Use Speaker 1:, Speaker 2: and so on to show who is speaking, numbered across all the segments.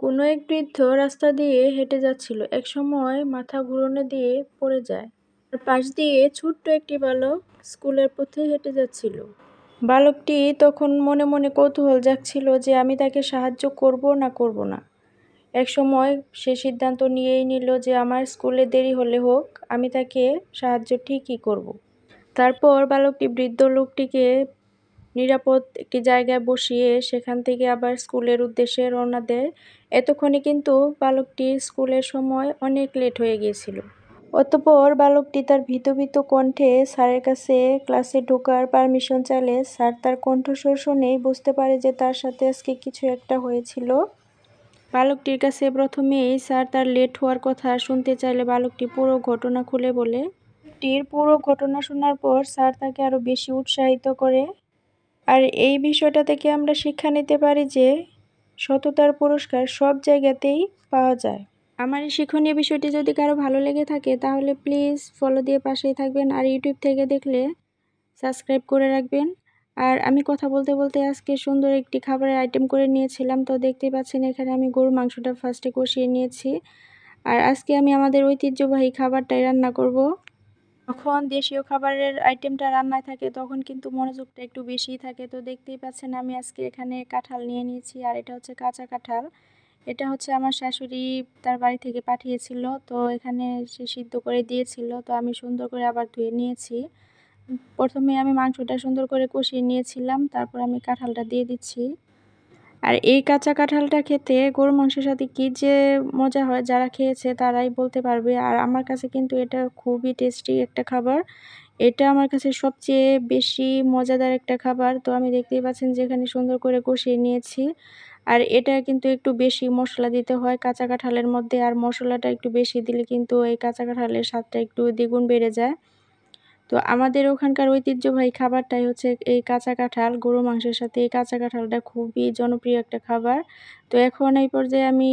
Speaker 1: কোনো এক বৃদ্ধ রাস্তা দিয়ে হেঁটে যাচ্ছিল। এক সময় মাথা ঘুরনে দিয়ে পড়ে যায়। আর পাশ দিয়ে ছোট্ট একটি বালক স্কুলের পথে হেঁটে যাচ্ছিল। বালকটি তখন মনে মনে কৌতূহল জাগছিল যে আমি তাকে সাহায্য করব না করব না। এক সময় সে সিদ্ধান্ত নিয়েই নিল যে আমার স্কুলে দেরি হলে হোক, আমি তাকে সাহায্য ঠিকই করব। তারপর বালকটি বৃদ্ধ লোকটিকে নিরাপদ একটি জায়গায় বসিয়ে সেখান থেকে আবার স্কুলের উদ্দেশ্যে রওনা দেয়। এতক্ষণে কিন্তু বালকটি স্কুলের সময় অনেক লেট হয়ে গিয়েছিল। অতপর বালকটি তার ভীত ভীত কণ্ঠে স্যারের কাছে ক্লাসে ঢোকার পারমিশন চাইলে স্যার তার কণ্ঠস্বর শুনেই বুঝতে পারে যে তার সাথে আজকে কিছু একটা হয়েছিল। বালকটির কাছে প্রথমেই স্যার তার লেট হওয়ার কথা শুনতে চাইলে বালকটি পুরো ঘটনা খুলে বলে টির পুরো ঘটনা শোনার পর স্যার তাকে আরও বেশি উৎসাহিত করে। আর এই বিষয়টা থেকে আমরা শিক্ষা নিতে পারি যে সততার পুরস্কার সব জায়গাতেই পাওয়া যায়। আমার এই শিক্ষণীয় বিষয়টি যদি কারও ভালো লেগে থাকে, তাহলে প্লিজ ফলো দিয়ে পাশেই থাকবেন আর ইউটিউব থেকে দেখলে সাবস্ক্রাইব করে রাখবেন। আর আমি কথা বলতে বলতে আজকে সুন্দর একটি খাবারের আইটেম করে নিয়েছিলাম, তো দেখতেই পাচ্ছেন এখানে আমি গরুর মাংসটা ফার্স্টে কষিয়ে নিয়েছি। আর আজকে আমি আমাদের ঐতিহ্যবাহী খাবারটাই রান্না করব। যখন দেশীয় খাবারের আইটেমটা রান্নায় থাকে, তখন কিন্তু মনোযোগটা একটু বেশিই থাকে। তো দেখতেই পাচ্ছেন, আমি আজকে এখানে কাঁঠাল নিয়ে নিয়েছি, আর এটা হচ্ছে কাঁচা কাঁঠাল। এটা হচ্ছে আমার শাশুড়ি তার বাড়ি থেকে পাঠিয়েছিল, তো এখানে সে সিদ্ধ করে দিয়েছিল। তো আমি সুন্দর করে আবার ধুয়ে নিয়েছি। প্রথমে আমি মাংসটা সুন্দর করে কষিয়ে নিয়েছিলাম, তারপর আমি কাঁঠালটা দিয়ে দিচ্ছি। আর এই কাঁচা কাঁঠালটা খেতে গরু মাংসের সাথে কী যে মজা হয়, যারা খেয়েছে তারাই বলতে পারবে। আর আমার কাছে কিন্তু এটা খুবই টেস্টি একটা খাবার। এটা আমার কাছে সবচেয়ে বেশি মজাদার একটা খাবার। তো আমি দেখতেই পাচ্ছেন যেখানে সুন্দর করে কষিয়ে নিয়েছি। আর এটা কিন্তু একটু বেশি মশলা দিতে হয় কাঁচা কাঁঠালের মধ্যে। আর মশলাটা একটু বেশি দিলে কিন্তু এই কাঁচা কাঁঠালের স্বাদটা একটু দ্বিগুণ বেড়ে যায়। তো আমাদের ওখানকার ঐতিহ্যবাহী খাবারটাই হচ্ছে এই কাঁচা কাঁঠাল, গরু মাংসের সাথে এই কাঁচা কাঁঠালটা খুবই জনপ্রিয় একটা খাবার। তো এখন এই পর্যায়ে আমি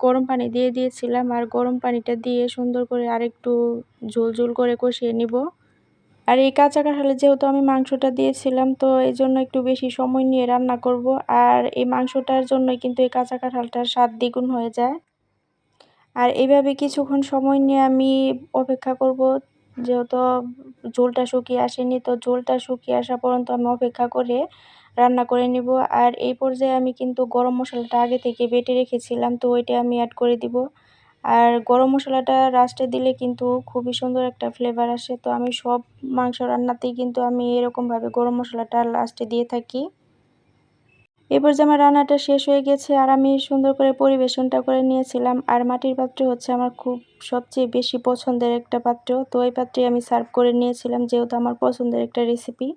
Speaker 1: গরম পানি দিয়ে দিয়েছিলাম আর গরম পানিটা দিয়ে সুন্দর করে আরেকটু ঝোল ঝোল করে কষিয়ে নিব। আর এই কাঁচা কাঁঠালে যেহেতু আমি মাংসটা দিয়েছিলাম, তো এই জন্য একটু বেশি সময় নিয়ে রান্না করব। আর এই মাংসটার জন্যই কিন্তু এই কাঁচা কাঁঠালটার স্বাদ দ্বিগুণ হয়ে যায়। আর এইভাবে কিছুক্ষণ সময় নিয়ে আমি অপেক্ষা করব যেহেতু ঝোলটা শুকিয়ে আসেনি, তো ঝোলটা শুকিয়ে আসা পর্যন্ত আমি অপেক্ষা করে রান্না করে নিব। আর এই পর্যায়ে আমি কিন্তু গরম মশলাটা আগে থেকে বেটে রেখেছিলাম, তো ওইটা আমি অ্যাড করে দিব। আর গরম মশলাটা লাস্টে দিলে কিন্তু খুবই সুন্দর একটা ফ্লেভার আসে। তো আমি সব মাংস রান্নাতেই কিন্তু আমি এরকমভাবে গরম মশলাটা লাস্টে দিয়ে থাকি। এরপর যে আমার রান্নাটা শেষ হয়ে গেছে আর আমি সুন্দর করে পরিবেশনটা করে নিয়েছিলাম, আর মাটির পাত্র হচ্ছে আমার খুব সবচেয়ে বেশি পছন্দের একটা পাত্র। তো এই পাত্রে আমি সার্ভ করে নিয়েছিলাম, যেহেতু আমার পছন্দের একটা রেসিপি